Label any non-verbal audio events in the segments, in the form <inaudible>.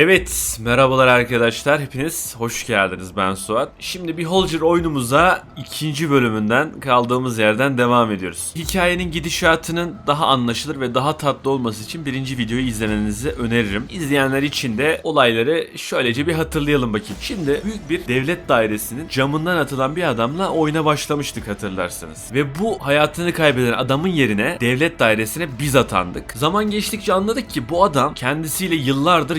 Evet, merhabalar arkadaşlar. Hepiniz hoş geldiniz. Ben Suat. Şimdi bir Holger oyunumuza ikinci bölümünden kaldığımız yerden devam ediyoruz. Hikayenin gidişatının daha anlaşılır ve daha tatlı olması için birinci videoyu izlemenizi öneririm. İzleyenler için de olayları şöylece bir hatırlayalım bakayım. Şimdi büyük bir devlet dairesinin camından atılan bir adamla oyuna başlamıştık hatırlarsanız. Ve bu hayatını kaybeden adamın yerine devlet dairesine biz atandık. Zaman geçtikçe anladık ki bu adam kendisiyle yıllardır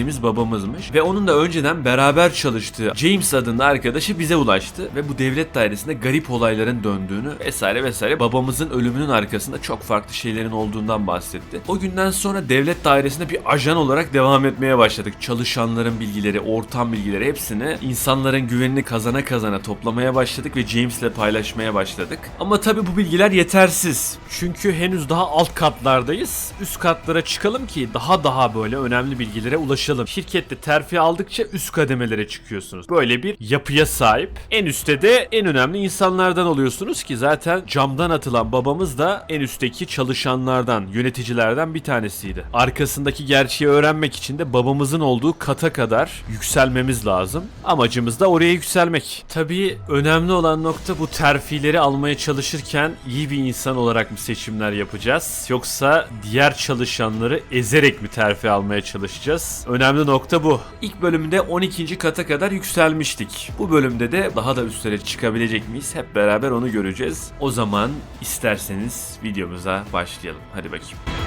görüşmediğimiz babamızmış ve onun da önceden beraber çalıştığı James adında arkadaşı bize ulaştı ve bu devlet dairesinde garip olayların döndüğünü vesaire vesaire babamızın ölümünün arkasında çok farklı şeylerin olduğundan bahsetti. O günden sonra devlet dairesinde bir ajan olarak devam etmeye başladık. Çalışanların bilgileri, ortam bilgileri hepsini insanların güvenini kazana kazana toplamaya başladık ve James'le paylaşmaya başladık. Ama tabii bu bilgiler yetersiz. Çünkü henüz daha alt katlardayız. Üst katlara çıkalım ki daha daha böyle önemli bilgilere ulaşalım. Şirkette terfi aldıkça üst kademelere çıkıyorsunuz. Böyle bir yapıya sahip. En üstte de en önemli insanlardan oluyorsunuz ki zaten camdan atılan babamız da en üstteki çalışanlardan, yöneticilerden bir tanesiydi. Arkasındaki gerçeği öğrenmek için de babamızın olduğu kata kadar yükselmemiz lazım. Amacımız da oraya yükselmek. Tabii önemli olan nokta bu terfileri almaya çalışırken iyi bir insan olarak mı seçimler yapacağız? Yoksa diğer çalışanları ezerek mi terfi almaya çalışacağız? Önemli nokta bu. İlk bölümde 12. kata kadar yükselmiştik. Bu bölümde de daha da üstlere çıkabilecek miyiz? Hep beraber onu göreceğiz. O zaman isterseniz videomuza başlayalım. Hadi bakayım.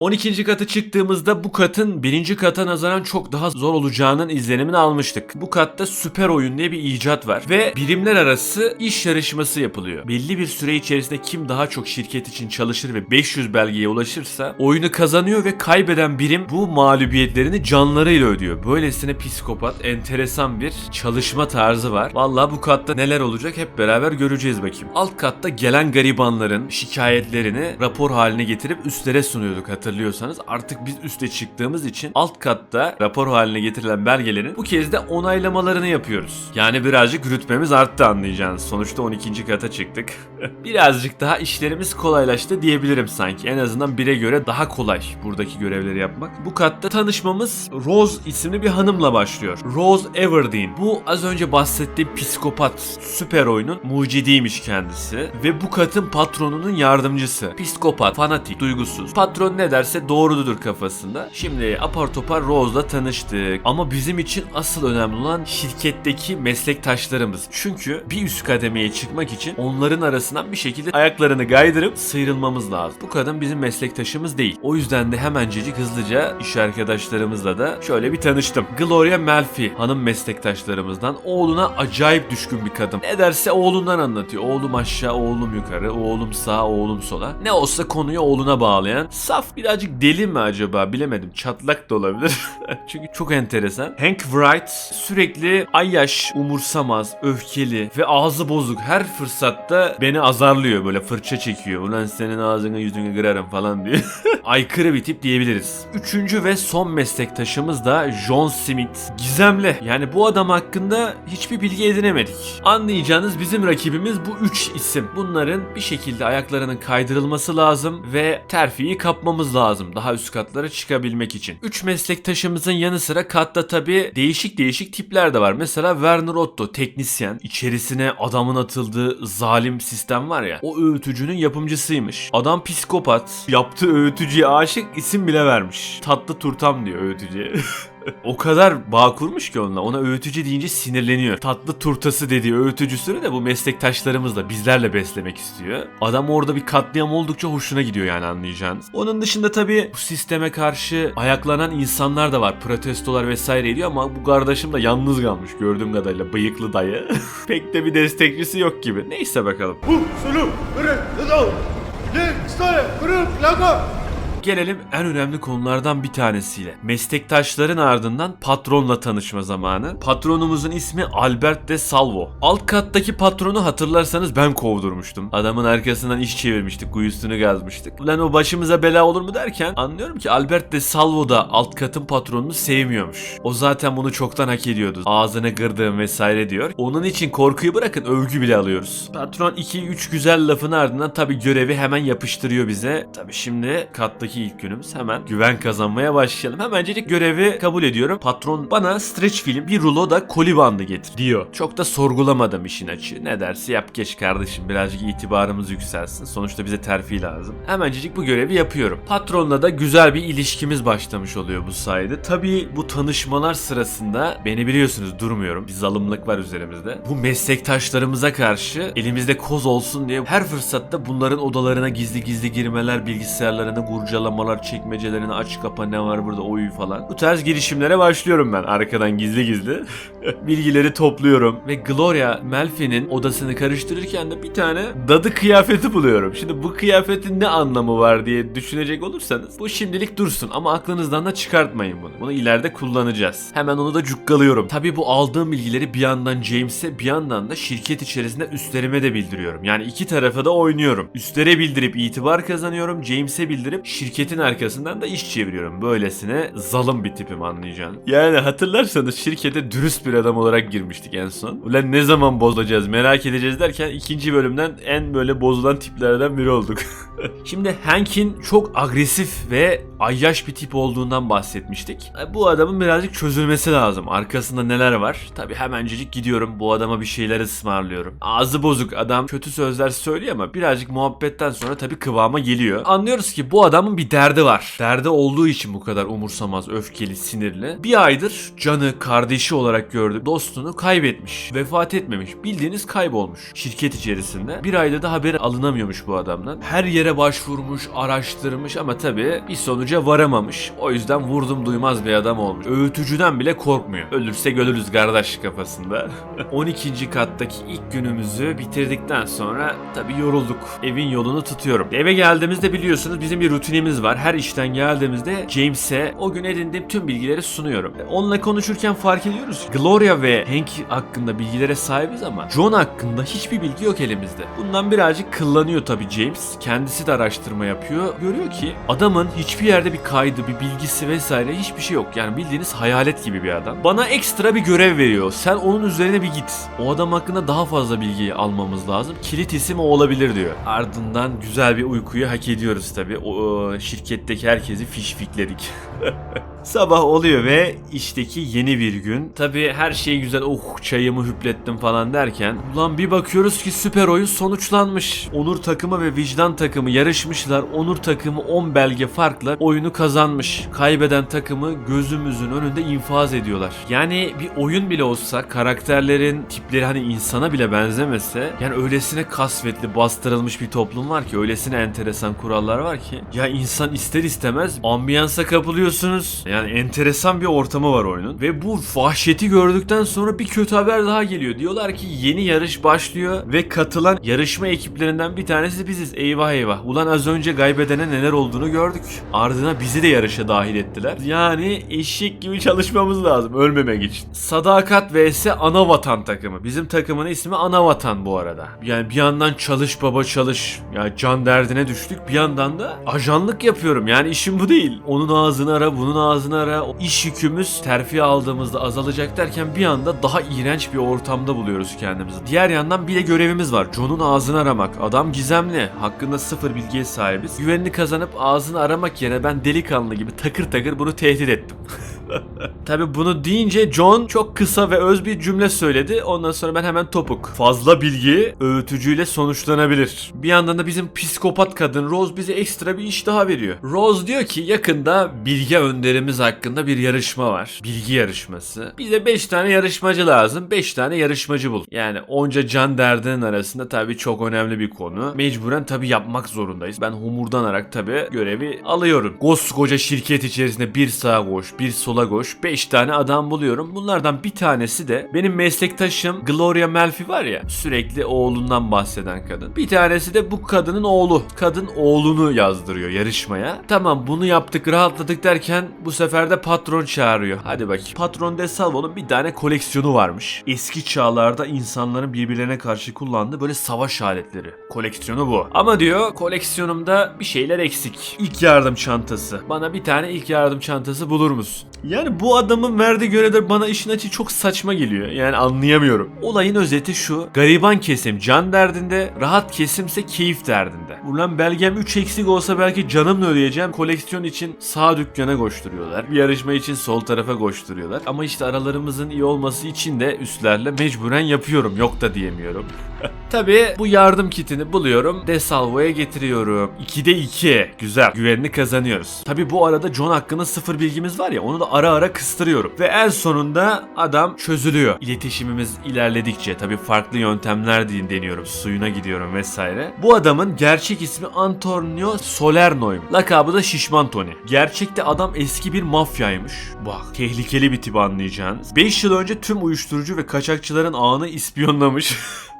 On ikinci katı çıktığımızda bu katın birinci kata nazaran çok daha zor olacağının izlenimini almıştık. Bu katta süper oyun diye bir icat var ve birimler arası iş yarışması yapılıyor. Belli bir süre içerisinde kim daha çok şirket için çalışır ve 500 belgeye ulaşırsa oyunu kazanıyor ve kaybeden birim bu mağlubiyetlerini canlarıyla ödüyor. Böylesine psikopat, enteresan bir çalışma tarzı var. Vallahi bu katta neler olacak hep beraber göreceğiz bakayım. Alt katta gelen garibanların şikayetlerini rapor haline getirip üstlere sunuyorduk hatırlıyorsanız. Artık biz üste çıktığımız için alt katta rapor haline getirilen belgelerin bu kez de onaylamalarını yapıyoruz. Yani birazcık rütbemiz arttı anlayacağınız. Sonuçta 12. kata çıktık. <laughs> birazcık daha işlerimiz kolaylaştı diyebilirim sanki. En azından bire göre daha kolay buradaki görevleri yapmak. Bu katta tanışmamız Rose isimli bir hanımla başlıyor. Rose Everdeen. Bu az önce bahsettiğim psikopat süper oyunun mucidiymiş kendisi. Ve bu katın patronunun yardımcısı. Psikopat, fanatik, duygusuz. Patron ne derse doğrudur kafasında. Şimdi apar topar Rose'la tanıştık. Ama bizim için asıl önemli olan şirketteki meslektaşlarımız. Çünkü bir üst kademeye çıkmak için onların arasından bir şekilde ayaklarını kaydırıp sıyrılmamız lazım. Bu kadın bizim meslektaşımız değil. O yüzden de hemencecik hızlıca iş arkadaşlarımızla da şöyle bir tanıştım. Gloria Melfi hanım meslektaşlarımızdan oğluna acayip düşkün bir kadın. Ne derse oğlundan anlatıyor. Oğlum aşağı, oğlum yukarı, oğlum sağa, oğlum sola. Ne olsa konuyu oğluna bağlayan. Saf birazcık deli mi acaba bilemedim. Çatlak da olabilir. <laughs> Çünkü çok enteresan. Hank Wright sürekli ayyaş, umursamaz, öfkeli ve ağzı bozuk. Her fırsatta beni azarlıyor böyle fırça çekiyor. Ulan senin ağzını yüzünü kırarım falan diye. <laughs> Aykırı bir tip diyebiliriz. Üçüncü ve son meslektaşımız da John Smith. Gizemli. Yani bu adam hakkında hiçbir bilgi edinemedik. Anlayacağınız bizim rakibimiz bu üç isim. Bunların bir şekilde ayaklarının kaydırılması lazım ve terfiyi kapmamız lazım daha üst katlara çıkabilmek için. Üç meslektaşımızın yanı sıra katta tabi değişik değişik tipler de var. Mesela Werner Otto teknisyen. İçerisine adamın atıldığı zalim sistem var ya. O öğütücünün yapımcısıymış. Adam psikopat. Yaptığı öğütücüye aşık isim bile vermiş. Tatlı turtam diyor öğütücüye. <laughs> o kadar bağ kurmuş ki onunla. Ona öğütücü deyince sinirleniyor. Tatlı turtası dediği öğütücüsünü de bu meslektaşlarımızla bizlerle beslemek istiyor. Adam orada bir katliam oldukça hoşuna gidiyor yani anlayacağınız. Onun dışında tabii bu sisteme karşı ayaklanan insanlar da var. Protestolar vesaire ediyor ama bu kardeşim de yalnız kalmış gördüğüm kadarıyla bıyıklı dayı. <laughs> Pek de bir destekçisi yok gibi. Neyse bakalım. Sulu, Kırık, Dıdal, Dik, Stare, Kırık, Laka. Gelelim en önemli konulardan bir tanesiyle. Meslektaşların ardından patronla tanışma zamanı. Patronumuzun ismi Albert de Salvo. Alt kattaki patronu hatırlarsanız ben kovdurmuştum. Adamın arkasından iş çevirmiştik, kuyusunu gazmıştık. Ulan o başımıza bela olur mu derken anlıyorum ki Albert de Salvo da alt katın patronunu sevmiyormuş. O zaten bunu çoktan hak ediyordu. Ağzını kırdığım vesaire diyor. Onun için korkuyu bırakın övgü bile alıyoruz. Patron 2-3 güzel lafın ardından tabi görevi hemen yapıştırıyor bize. Tabi şimdi kattaki ilk günümüz hemen güven kazanmaya başlayalım. Hemencecik görevi kabul ediyorum. Patron bana stretch film bir rulo da koli bandı getir diyor. Çok da sorgulamadım işin açığı. Ne dersi yap geç kardeşim birazcık itibarımız yükselsin. Sonuçta bize terfi lazım. Hemencecik bu görevi yapıyorum. Patronla da güzel bir ilişkimiz başlamış oluyor bu sayede. Tabii bu tanışmalar sırasında beni biliyorsunuz durmuyorum. Bir zalimlik var üzerimizde. Bu meslektaşlarımıza karşı elimizde koz olsun diye her fırsatta bunların odalarına gizli gizli girmeler, bilgisayarlarını kurcalamalar, çekmecelerini aç kapa ne var burada oyu falan. Bu tarz girişimlere başlıyorum ben arkadan gizli gizli. <laughs> Bilgileri topluyorum ve Gloria Melfi'nin odasını karıştırırken de bir tane dadı kıyafeti buluyorum. Şimdi bu kıyafetin ne anlamı var diye düşünecek olursanız bu şimdilik dursun ama aklınızdan da çıkartmayın bunu. Bunu ileride kullanacağız. Hemen onu da cukkalıyorum. Tabii bu aldığım bilgileri bir yandan James'e bir yandan da şirket içerisinde üstlerime de bildiriyorum. Yani iki tarafa da oynuyorum. Üstlere bildirip itibar kazanıyorum. James'e bildirip şirketin arkasından da iş çeviriyorum. Böylesine zalim bir tipim anlayacağın. Yani hatırlarsanız şirkete dürüst bir adam olarak girmiştik en son. Ulan ne zaman bozacağız merak edeceğiz derken ikinci bölümden en böyle bozulan tiplerden biri olduk. <laughs> Şimdi Hank'in çok agresif ve ayyaş bir tip olduğundan bahsetmiştik. E, Bu adamın birazcık çözülmesi lazım. Arkasında neler var? Tabi hemencecik gidiyorum bu adama bir şeyler ısmarlıyorum. Ağzı bozuk adam kötü sözler söylüyor ama birazcık muhabbetten sonra tabi kıvama geliyor. Anlıyoruz ki bu adamın bir derdi var. Derdi olduğu için bu kadar umursamaz, öfkeli, sinirli. Bir aydır canı, kardeşi olarak gördü. Dostunu kaybetmiş. Vefat etmemiş. Bildiğiniz kaybolmuş. Şirket içerisinde. Bir ayda da haberi alınamıyormuş bu adamdan. Her yere başvurmuş, araştırmış ama tabi bir sonuca varamamış. O yüzden vurdum duymaz bir adam olmuş. Öğütücüden bile korkmuyor. Ölürsek ölürüz kardeş kafasında. <laughs> 12. kattaki ilk günümüzü bitirdikten sonra tabi yorulduk. Evin yolunu tutuyorum. Eve geldiğimizde biliyorsunuz bizim bir rutinimiz var. Her işten geldiğimizde James'e o gün edindiğim tüm bilgileri sunuyorum. Onunla konuşurken fark ediyoruz. Gloria ve Hank hakkında bilgilere sahibiz ama John hakkında hiçbir bilgi yok elimizde. Bundan birazcık kıllanıyor tabi James. Kendisi de araştırma yapıyor. Görüyor ki adamın hiçbir yerde bir kaydı, bir bilgisi vesaire hiçbir şey yok. Yani bildiğiniz hayalet gibi bir adam. Bana ekstra bir görev veriyor. Sen onun üzerine bir git. O adam hakkında daha fazla bilgi almamız lazım. Kilit isim o olabilir diyor. Ardından güzel bir uykuyu hak ediyoruz tabi. O, o şirketteki herkesi fişfikledik. <laughs> Sabah oluyor ve işteki yeni bir gün. Tabi her şey güzel oh çayımı hüplettim falan derken ulan bir bakıyoruz ki süper oyun sonuçlanmış. Onur takımı ve vicdan takımı yarışmışlar. Onur takımı 10 belge farkla oyunu kazanmış. Kaybeden takımı gözümüzün önünde infaz ediyorlar. Yani bir oyun bile olsa karakterlerin tipleri hani insana bile benzemese yani öylesine kasvetli bastırılmış bir toplum var ki öylesine enteresan kurallar var ki ya insan ister istemez ambiyansa kapılıyorsunuz. Yani enteresan bir ortamı var oyunun. Ve bu vahşeti gördükten sonra bir kötü haber daha geliyor. Diyorlar ki yeni yarış başlıyor ve katılan yarışma ekiplerinden bir tanesi biziz. Eyvah eyvah. Ulan az önce kaybedene neler olduğunu gördük. Ardına bizi de yarışa dahil ettiler. Yani eşek gibi çalışmamız lazım ölmemek için. Sadakat vs ana vatan takımı. Bizim takımın ismi ana vatan bu arada. Yani bir yandan çalış baba çalış. Ya can derdine düştük. Bir yandan da ajanlık yapıyorum. Yani işim bu değil. Onun ağzını ara, bunun ağzını ara. İş yükümüz terfi aldığımızda azalacak derken bir anda daha iğrenç bir ortamda buluyoruz kendimizi. Diğer yandan bir de görevimiz var. John'un ağzını aramak. Adam gizemli. Hakkında sıfır bilgiye sahibiz. Güvenini kazanıp ağzını aramak yerine ben delikanlı gibi takır takır bunu tehdit ettim. <laughs> Tabi bunu deyince John çok kısa ve öz bir cümle söyledi. Ondan sonra ben hemen topuk. Fazla bilgi öğütücüyle sonuçlanabilir. Bir yandan da bizim psikopat kadın Rose bize ekstra bir iş daha veriyor. Rose diyor ki yakında bilgi önderimiz hakkında bir yarışma var. Bilgi yarışması. Bize 5 tane yarışmacı lazım. 5 tane yarışmacı bul. Yani onca can derdinin arasında tabi çok önemli bir konu. Mecburen tabi yapmak zorundayız. Ben homurdanarak tabi görevi alıyorum. Koskoca şirket içerisinde bir sağa koş, bir sola sola koş. 5 tane adam buluyorum. Bunlardan bir tanesi de benim meslektaşım Gloria Melfi var ya sürekli oğlundan bahseden kadın. Bir tanesi de bu kadının oğlu. Kadın oğlunu yazdırıyor yarışmaya. Tamam bunu yaptık rahatladık derken bu sefer de patron çağırıyor. Hadi bakayım. Patron De Salvo'nun bir tane koleksiyonu varmış. Eski çağlarda insanların birbirlerine karşı kullandığı böyle savaş aletleri. Koleksiyonu bu. Ama diyor koleksiyonumda bir şeyler eksik. İlk yardım çantası. Bana bir tane ilk yardım çantası bulur musun? Yani bu adamın verdiği görevler bana işin açı çok saçma geliyor. Yani anlayamıyorum. Olayın özeti şu. Gariban kesim can derdinde, rahat kesimse keyif derdinde. Ulan belgem 3 eksik olsa belki canımla ödeyeceğim. Koleksiyon için sağ dükkana koşturuyorlar. Bir yarışma için sol tarafa koşturuyorlar. Ama işte aralarımızın iyi olması için de üstlerle mecburen yapıyorum. Yok da diyemiyorum. <laughs> Tabii bu yardım kitini buluyorum. Desalvo'ya getiriyorum. 2'de 2. Güzel. Güvenini kazanıyoruz. Tabii bu arada John hakkında sıfır bilgimiz var ya onu da ara ara kıstırıyorum. Ve en sonunda adam çözülüyor. İletişimimiz ilerledikçe tabii farklı yöntemler deniyorum. Suyuna gidiyorum vesaire. Bu adamın gerçek ismi Antonio Salerno'ymuş. Lakabı da Şişman Tony. Gerçekte adam eski bir mafyaymış. Bak tehlikeli bir tip anlayacağınız. 5 yıl önce tüm uyuşturucu ve kaçakçıların ağını ispiyonlamış. <laughs>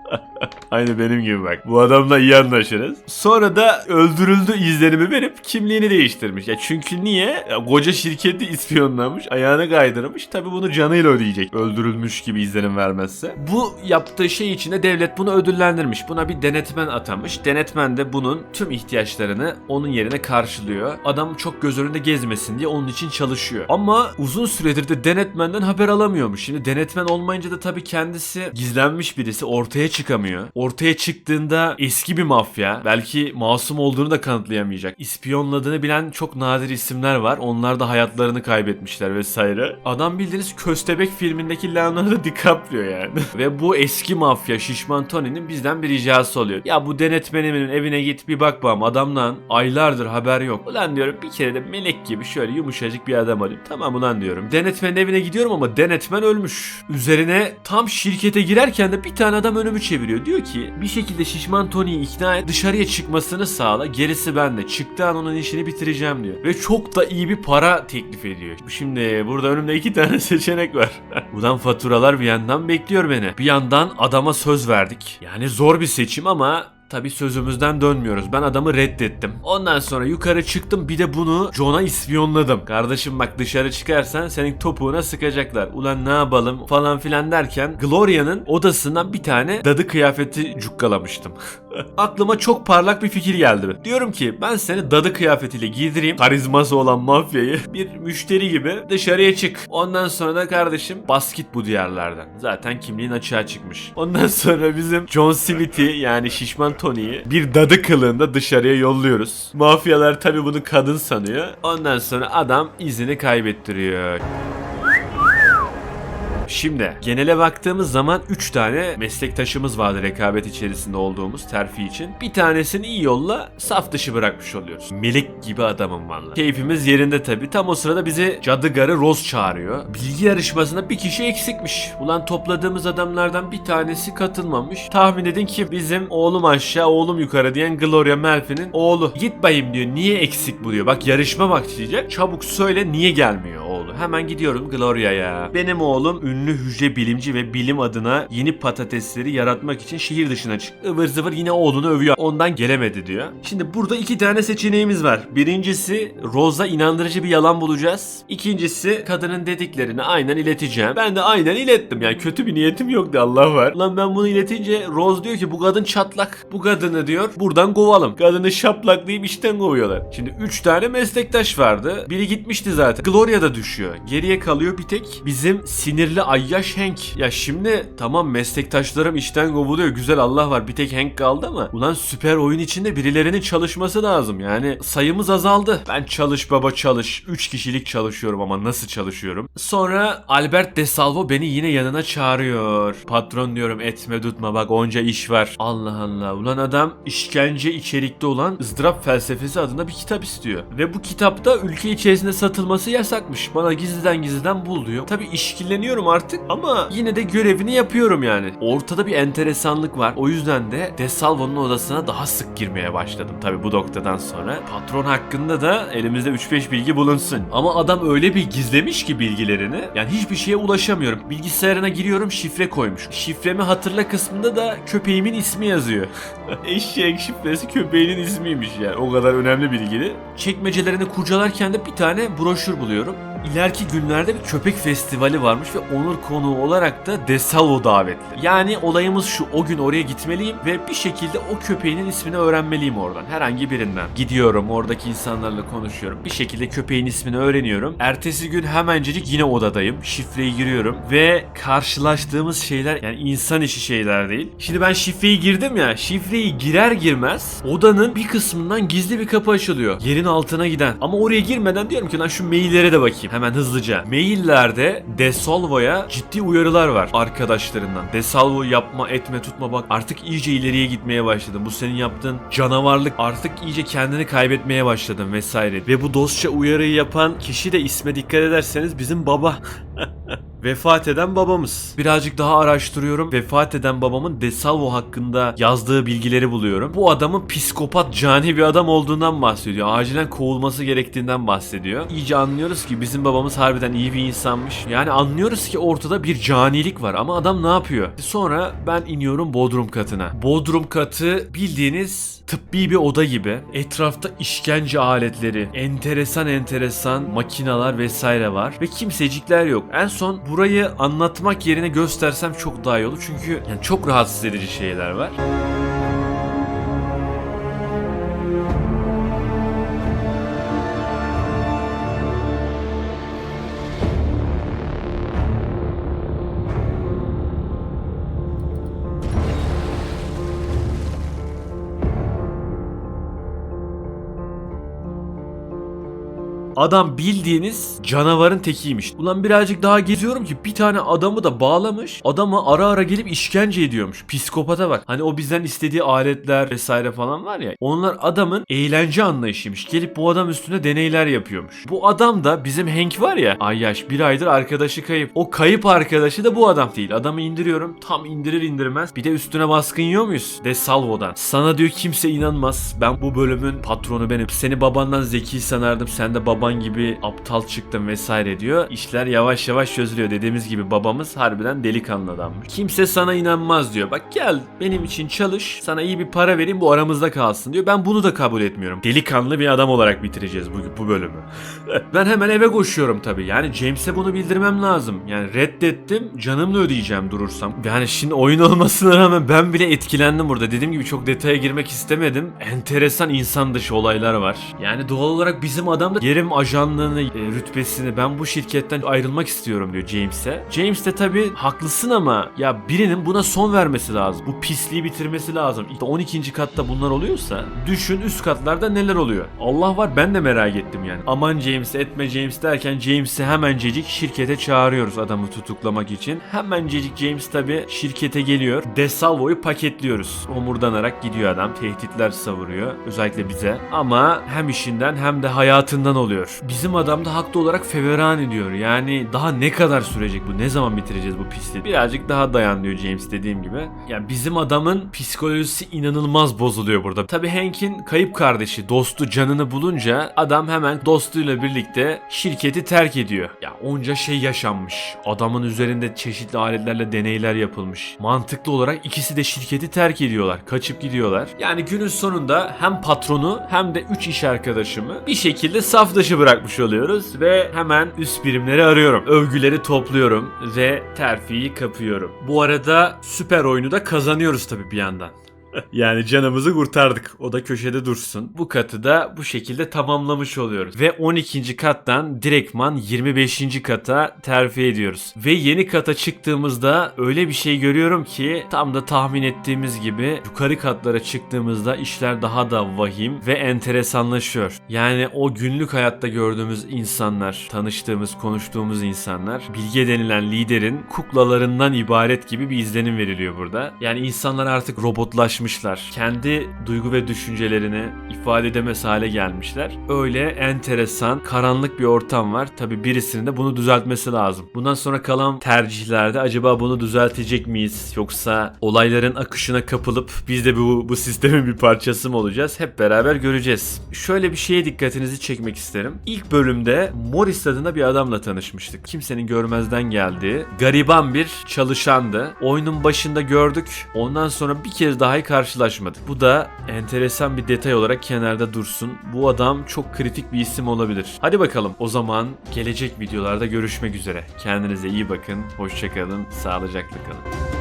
Aynı benim gibi bak. Bu adamla iyi anlaşırız. Sonra da öldürüldü izlenimi verip kimliğini değiştirmiş. Ya çünkü niye? Ya koca şirketi ispiyonlamış, ayağını kaydırmış. Tabi bunu canıyla ödeyecek. Öldürülmüş gibi izlenim vermezse. Bu yaptığı şey için de devlet bunu ödüllendirmiş. Buna bir denetmen atamış. Denetmen de bunun tüm ihtiyaçlarını onun yerine karşılıyor. Adam çok göz önünde gezmesin diye onun için çalışıyor. Ama uzun süredir de denetmenden haber alamıyormuş. Şimdi denetmen olmayınca da tabii kendisi gizlenmiş birisi ortaya çıkamıyor. Ortaya çıktığında eski bir mafya. Belki masum olduğunu da kanıtlayamayacak. İspiyonladığını bilen çok nadir isimler var. Onlar da hayatlarını kaybetmişler vesaire. Adam bildiğiniz Köstebek filmindeki Leonardo DiCaprio yani. <laughs> Ve bu eski mafya Şişman Tony'nin bizden bir ricası oluyor. Ya bu denetmenimin evine git bir bak bakalım adamdan aylardır haber yok. Ulan diyorum bir kere de melek gibi şöyle yumuşacık bir adam alayım. Tamam ulan diyorum. Denetmenin evine gidiyorum ama denetmen ölmüş. Üzerine tam şirkete girerken de bir tane adam önümü çeviriyor. Diyor ki bir şekilde şişman Tony'yi ikna et dışarıya çıkmasını sağla gerisi bende. Çıktığı an onun işini bitireceğim diyor. Ve çok da iyi bir para teklif ediyor. Şimdi burada önümde iki tane <laughs> seçenek var. <laughs> Buradan faturalar bir yandan bekliyor beni. Bir yandan adama söz verdik. Yani zor bir seçim ama Tabi sözümüzden dönmüyoruz. Ben adamı reddettim. Ondan sonra yukarı çıktım bir de bunu John'a ispiyonladım. Kardeşim bak dışarı çıkarsan senin topuğuna sıkacaklar. Ulan ne yapalım falan filan derken Gloria'nın odasından bir tane dadı kıyafeti cukkalamıştım. <laughs> Aklıma çok parlak bir fikir geldi. Diyorum ki ben seni dadı kıyafetiyle giydireyim. Karizması olan mafyayı <laughs> bir müşteri gibi dışarıya çık. Ondan sonra da kardeşim basket bu diyarlardan. Zaten kimliğin açığa çıkmış. Ondan sonra bizim John Smith'i yani şişman Tony'yi bir dadı kılığında dışarıya yolluyoruz. Mafyalar tabi bunu kadın sanıyor. Ondan sonra adam izini kaybettiriyor. Şimdi genele baktığımız zaman 3 tane meslektaşımız vardı rekabet içerisinde olduğumuz terfi için. Bir tanesini iyi yolla saf dışı bırakmış oluyoruz. Melek gibi adamım valla. Keyfimiz yerinde tabi. Tam o sırada bizi cadıgarı Rose çağırıyor. Bilgi yarışmasında bir kişi eksikmiş. Ulan topladığımız adamlardan bir tanesi katılmamış. Tahmin edin ki bizim oğlum aşağı oğlum yukarı diyen Gloria Melfi'nin oğlu. Git bayım diyor niye eksik bu diyor. Bak yarışma başlayacak. Çabuk söyle niye gelmiyor. Hemen gidiyorum Gloria'ya. Benim oğlum ünlü hücre bilimci ve bilim adına yeni patatesleri yaratmak için şehir dışına çıktı. Ivır zıvır yine oğlunu övüyor. Ondan gelemedi diyor. Şimdi burada iki tane seçeneğimiz var. Birincisi Rose'a inandırıcı bir yalan bulacağız. İkincisi kadının dediklerini aynen ileteceğim. Ben de aynen ilettim. Yani kötü bir niyetim yoktu Allah var. Lan ben bunu iletince Rose diyor ki bu kadın çatlak. Bu kadını diyor buradan kovalım. Kadını şaplaklayıp işten kovuyorlar. Şimdi 3 tane meslektaş vardı. Biri gitmişti zaten. Gloria da düşüyor. Geriye kalıyor bir tek bizim sinirli ayyaş Hank. Ya şimdi tamam meslektaşlarım işten kovuluyor. Güzel Allah var. Bir tek Hank kaldı ama ulan süper oyun içinde birilerinin çalışması lazım. Yani sayımız azaldı. Ben çalış baba çalış. 3 kişilik çalışıyorum ama nasıl çalışıyorum? Sonra Albert De Salvo beni yine yanına çağırıyor. Patron diyorum etme tutma bak onca iş var. Allah Allah. Ulan adam işkence içerikte olan ızdırap felsefesi adında bir kitap istiyor. Ve bu kitapta ülke içerisinde satılması yasakmış. Bana gizliden gizliden bul diyor. Tabi işkilleniyorum artık ama yine de görevini yapıyorum yani. Ortada bir enteresanlık var. O yüzden de De Salvo'nun odasına daha sık girmeye başladım. Tabi bu noktadan sonra. Patron hakkında da elimizde 3-5 bilgi bulunsun. Ama adam öyle bir gizlemiş ki bilgilerini. Yani hiçbir şeye ulaşamıyorum. Bilgisayarına giriyorum şifre koymuş. Şifremi hatırla kısmında da köpeğimin ismi yazıyor. <laughs> Eşeğin şifresi köpeğinin ismiymiş yani. O kadar önemli bilgili. Çekmecelerini kurcalarken de bir tane broşür buluyorum. İleriki günlerde bir köpek festivali varmış ve onur konuğu olarak da Desalvo davetli. Yani olayımız şu o gün oraya gitmeliyim ve bir şekilde o köpeğinin ismini öğrenmeliyim oradan. Herhangi birinden. Gidiyorum oradaki insanlarla konuşuyorum. Bir şekilde köpeğin ismini öğreniyorum. Ertesi gün hemencecik yine odadayım. Şifreyi giriyorum ve karşılaştığımız şeyler yani insan işi şeyler değil. Şimdi ben şifreyi girdim ya. Şifreyi girer girmez odanın bir kısmından gizli bir kapı açılıyor. Yerin altına giden. Ama oraya girmeden diyorum ki lan şu maillere de bakayım. Hemen hızlıca. Maillerde Desalvo'ya ciddi uyarılar var arkadaşlarından. Desalvo yapma etme tutma bak artık iyice ileriye gitmeye başladın. Bu senin yaptığın canavarlık artık iyice kendini kaybetmeye başladın vesaire. Ve bu dostça uyarıyı yapan kişi de isme dikkat ederseniz bizim baba. <laughs> Vefat eden babamız. Birazcık daha araştırıyorum. Vefat eden babamın Desalvo hakkında yazdığı bilgileri buluyorum. Bu adamın psikopat, cani bir adam olduğundan bahsediyor. Acilen kovulması gerektiğinden bahsediyor. İyice anlıyoruz ki bizim babamız harbiden iyi bir insanmış. Yani anlıyoruz ki ortada bir canilik var ama adam ne yapıyor? Sonra ben iniyorum Bodrum katına. Bodrum katı bildiğiniz tıbbi bir oda gibi. Etrafta işkence aletleri, enteresan enteresan makinalar vesaire var ve kimsecikler yok. En son burayı anlatmak yerine göstersem çok daha iyi olur çünkü yani çok rahatsız edici şeyler var. Adam bildiğiniz canavarın tekiymiş. Ulan birazcık daha geziyorum ki bir tane adamı da bağlamış. Adamı ara ara gelip işkence ediyormuş. Psikopata bak. Hani o bizden istediği aletler vesaire falan var ya. Onlar adamın eğlence anlayışıymış. Gelip bu adam üstüne deneyler yapıyormuş. Bu adam da bizim Hank var ya. Ayyaş bir aydır arkadaşı kayıp. O kayıp arkadaşı da bu adam değil. Adamı indiriyorum. Tam indirir indirmez. Bir de üstüne baskın yiyor muyuz? De Salvo'dan. Sana diyor kimse inanmaz. Ben bu bölümün patronu benim. Seni babandan zeki sanardım. Sen de baban gibi aptal çıktın vesaire diyor. İşler yavaş yavaş çözülüyor. Dediğimiz gibi babamız harbiden delikanlı adammış. Kimse sana inanmaz diyor. Bak gel benim için çalış. Sana iyi bir para vereyim bu aramızda kalsın diyor. Ben bunu da kabul etmiyorum. Delikanlı bir adam olarak bitireceğiz bu, bu bölümü. <laughs> ben hemen eve koşuyorum tabii. Yani James'e bunu bildirmem lazım. Yani reddettim. Canımla ödeyeceğim durursam. Yani şimdi oyun olmasına rağmen ben bile etkilendim burada. Dediğim gibi çok detaya girmek istemedim. Enteresan insan dışı olaylar var. Yani doğal olarak bizim adam da yerim ajanlığını, e, rütbesini ben bu şirketten ayrılmak istiyorum diyor James'e. James de tabii haklısın ama ya birinin buna son vermesi lazım. Bu pisliği bitirmesi lazım. İşte 12. katta bunlar oluyorsa düşün üst katlarda neler oluyor. Allah var ben de merak ettim yani. Aman James etme James derken James'i hemencecik şirkete çağırıyoruz adamı tutuklamak için. Hemencecik James tabii şirkete geliyor. Desalvo'yu paketliyoruz. Omurdanarak gidiyor adam. Tehditler savuruyor. Özellikle bize. Ama hem işinden hem de hayatından oluyor. Bizim adam da haklı olarak feveran ediyor. Yani daha ne kadar sürecek bu? Ne zaman bitireceğiz bu pisliği? Birazcık daha dayan diyor James dediğim gibi. Yani bizim adamın psikolojisi inanılmaz bozuluyor burada. Tabi Hank'in kayıp kardeşi, dostu canını bulunca adam hemen dostuyla birlikte şirketi terk ediyor. Ya onca şey yaşanmış. Adamın üzerinde çeşitli aletlerle deneyler yapılmış. Mantıklı olarak ikisi de şirketi terk ediyorlar. Kaçıp gidiyorlar. Yani günün sonunda hem patronu hem de 3 iş arkadaşımı bir şekilde saf dışı bırakmış oluyoruz ve hemen üst birimleri arıyorum. Övgüleri topluyorum ve terfiyi kapıyorum. Bu arada süper oyunu da kazanıyoruz tabii bir yandan. <laughs> Yani canımızı kurtardık. O da köşede dursun. Bu katı da bu şekilde tamamlamış oluyoruz. Ve 12. kattan direktman 25. kata terfi ediyoruz. Ve yeni kata çıktığımızda öyle bir şey görüyorum ki tam da tahmin ettiğimiz gibi yukarı katlara çıktığımızda işler daha da vahim ve enteresanlaşıyor. Yani o günlük hayatta gördüğümüz insanlar, tanıştığımız, konuştuğumuz insanlar Bilge denilen liderin kuklalarından ibaret gibi bir izlenim veriliyor burada. Yani insanlar artık robotlaşmış alışmışlar. Kendi duygu ve düşüncelerini ifade edemez hale gelmişler. Öyle enteresan, karanlık bir ortam var. Tabi birisinin de bunu düzeltmesi lazım. Bundan sonra kalan tercihlerde acaba bunu düzeltecek miyiz? Yoksa olayların akışına kapılıp biz de bu, bu sistemin bir parçası mı olacağız? Hep beraber göreceğiz. Şöyle bir şeye dikkatinizi çekmek isterim. İlk bölümde Morris adında bir adamla tanışmıştık. Kimsenin görmezden geldiği, gariban bir çalışandı. Oyunun başında gördük. Ondan sonra bir kez daha karşılaşmadık. Bu da enteresan bir detay olarak kenarda dursun. Bu adam çok kritik bir isim olabilir. Hadi bakalım o zaman gelecek videolarda görüşmek üzere. Kendinize iyi bakın. Hoşçakalın. Sağlıcakla kalın.